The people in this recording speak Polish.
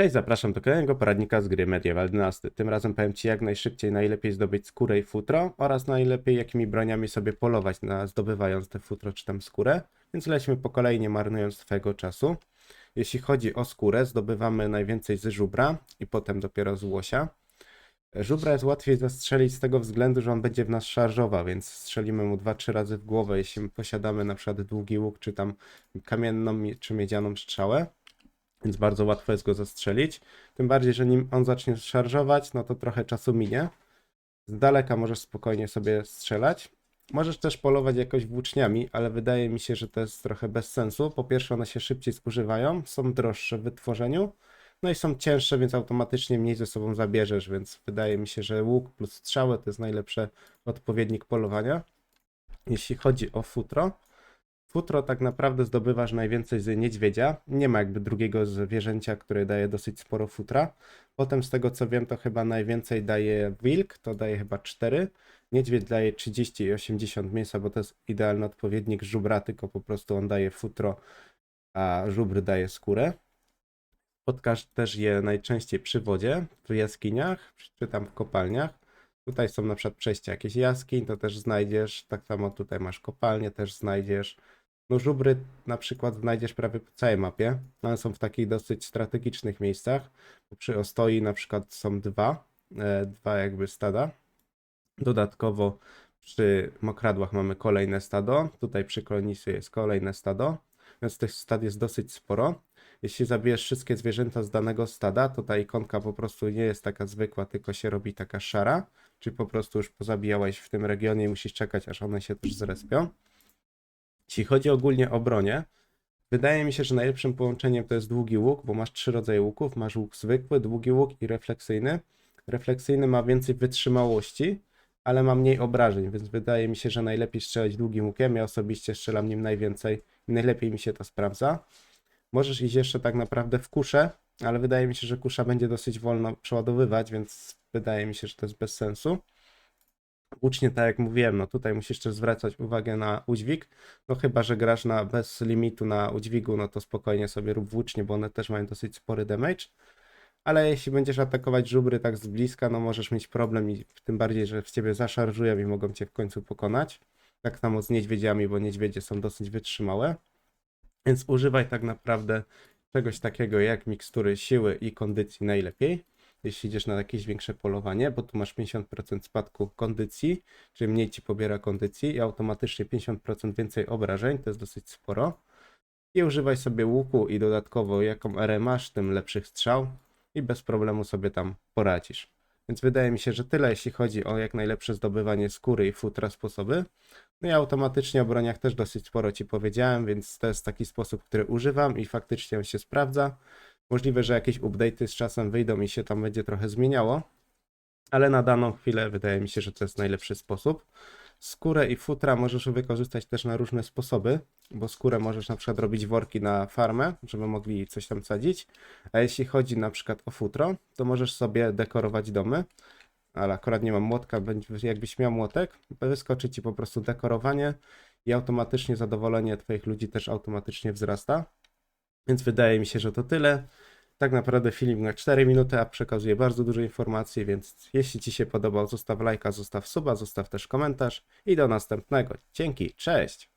Cześć, zapraszam do kolejnego poradnika z gry Medieval Dynasty. Tym razem powiem Ci jak najszybciej najlepiej zdobyć skórę i futro oraz najlepiej jakimi broniami sobie polować na zdobywając te futro czy tam skórę. Więc lećmy po kolei nie marnując Twojego czasu. Jeśli chodzi o skórę, zdobywamy najwięcej z żubra i potem dopiero z łosia. Żubra jest łatwiej zastrzelić z tego względu, że on będzie w nas szarżował, więc strzelimy mu 2-3 razy w głowę, jeśli posiadamy na przykład długi łuk, czy tam kamienną mi- czy miedzianą strzałę więc bardzo łatwo jest go zastrzelić. Tym bardziej, że nim on zacznie szarżować, no to trochę czasu minie. Z daleka możesz spokojnie sobie strzelać. Możesz też polować jakoś włóczniami, ale wydaje mi się, że to jest trochę bez sensu. Po pierwsze, one się szybciej zużywają, są droższe w wytworzeniu, no i są cięższe, więc automatycznie mniej ze sobą zabierzesz, więc wydaje mi się, że łuk plus strzały to jest najlepszy odpowiednik polowania. Jeśli chodzi o futro, Futro tak naprawdę zdobywasz najwięcej z niedźwiedzia. Nie ma jakby drugiego zwierzęcia, które daje dosyć sporo futra. Potem z tego co wiem, to chyba najwięcej daje wilk, to daje chyba 4. Niedźwiedź daje 30 i 80 mięsa, bo to jest idealny odpowiednik żubra, tylko po prostu on daje futro, a żubr daje skórę. Spotkasz też je najczęściej przy wodzie, w jaskiniach, czy tam w kopalniach. Tutaj są na przykład przejścia jakichś jaskiń, to też znajdziesz. Tak samo tutaj masz kopalnię, też znajdziesz. No żubry na przykład znajdziesz prawie po całej mapie. One są w takich dosyć strategicznych miejscach. Przy Ostoi na przykład są dwa, e, dwa jakby stada. Dodatkowo przy Mokradłach mamy kolejne stado. Tutaj przy Kolonisy jest kolejne stado. Więc tych stad jest dosyć sporo. Jeśli zabijesz wszystkie zwierzęta z danego stada, to ta ikonka po prostu nie jest taka zwykła, tylko się robi taka szara. Czyli po prostu już pozabijałeś w tym regionie i musisz czekać, aż one się też zrespią. Jeśli chodzi ogólnie o bronię, wydaje mi się, że najlepszym połączeniem to jest długi łuk, bo masz trzy rodzaje łuków. Masz łuk zwykły, długi łuk i refleksyjny. Refleksyjny ma więcej wytrzymałości, ale ma mniej obrażeń, więc wydaje mi się, że najlepiej strzelać długim łukiem. Ja osobiście strzelam nim najwięcej i najlepiej mi się to sprawdza. Możesz iść jeszcze tak naprawdę w kuszę, ale wydaje mi się, że kusza będzie dosyć wolno przeładowywać, więc wydaje mi się, że to jest bez sensu. Ucznie, tak jak mówiłem, no tutaj musisz też zwracać uwagę na udźwig, no chyba, że grasz na bez limitu na udźwigu, no to spokojnie sobie rób włócznie, bo one też mają dosyć spory damage. Ale jeśli będziesz atakować żubry tak z bliska, no możesz mieć problem i tym bardziej, że w ciebie zaszarżują i mogą cię w końcu pokonać. Tak samo z niedźwiedziami, bo niedźwiedzie są dosyć wytrzymałe. Więc używaj tak naprawdę czegoś takiego jak mikstury siły i kondycji najlepiej, jeśli idziesz na jakieś większe polowanie, bo tu masz 50% spadku kondycji, czyli mniej ci pobiera kondycji i automatycznie 50% więcej obrażeń, to jest dosyć sporo. I używaj sobie łuku i dodatkowo jaką erę masz, tym lepszych strzał i bez problemu sobie tam poradzisz. Więc wydaje mi się, że tyle jeśli chodzi o jak najlepsze zdobywanie skóry i futra sposoby. No i automatycznie o broniach też dosyć sporo Ci powiedziałem, więc to jest taki sposób, który używam i faktycznie on się sprawdza. Możliwe, że jakieś update'y z czasem wyjdą i się tam będzie trochę zmieniało, ale na daną chwilę wydaje mi się, że to jest najlepszy sposób. Skórę i futra możesz wykorzystać też na różne sposoby, bo skórę możesz na przykład robić worki na farmę, żeby mogli coś tam sadzić, a jeśli chodzi na przykład o futro, to możesz sobie dekorować domy, ale akurat nie mam młotka, jakbyś miał młotek, wyskoczy ci po prostu dekorowanie i automatycznie zadowolenie Twoich ludzi też automatycznie wzrasta. Więc wydaje mi się, że to tyle. Tak naprawdę film na 4 minuty, a przekazuje bardzo dużo informacji, więc jeśli Ci się podobał, zostaw lajka, zostaw suba, zostaw też komentarz i do następnego. Dzięki, cześć!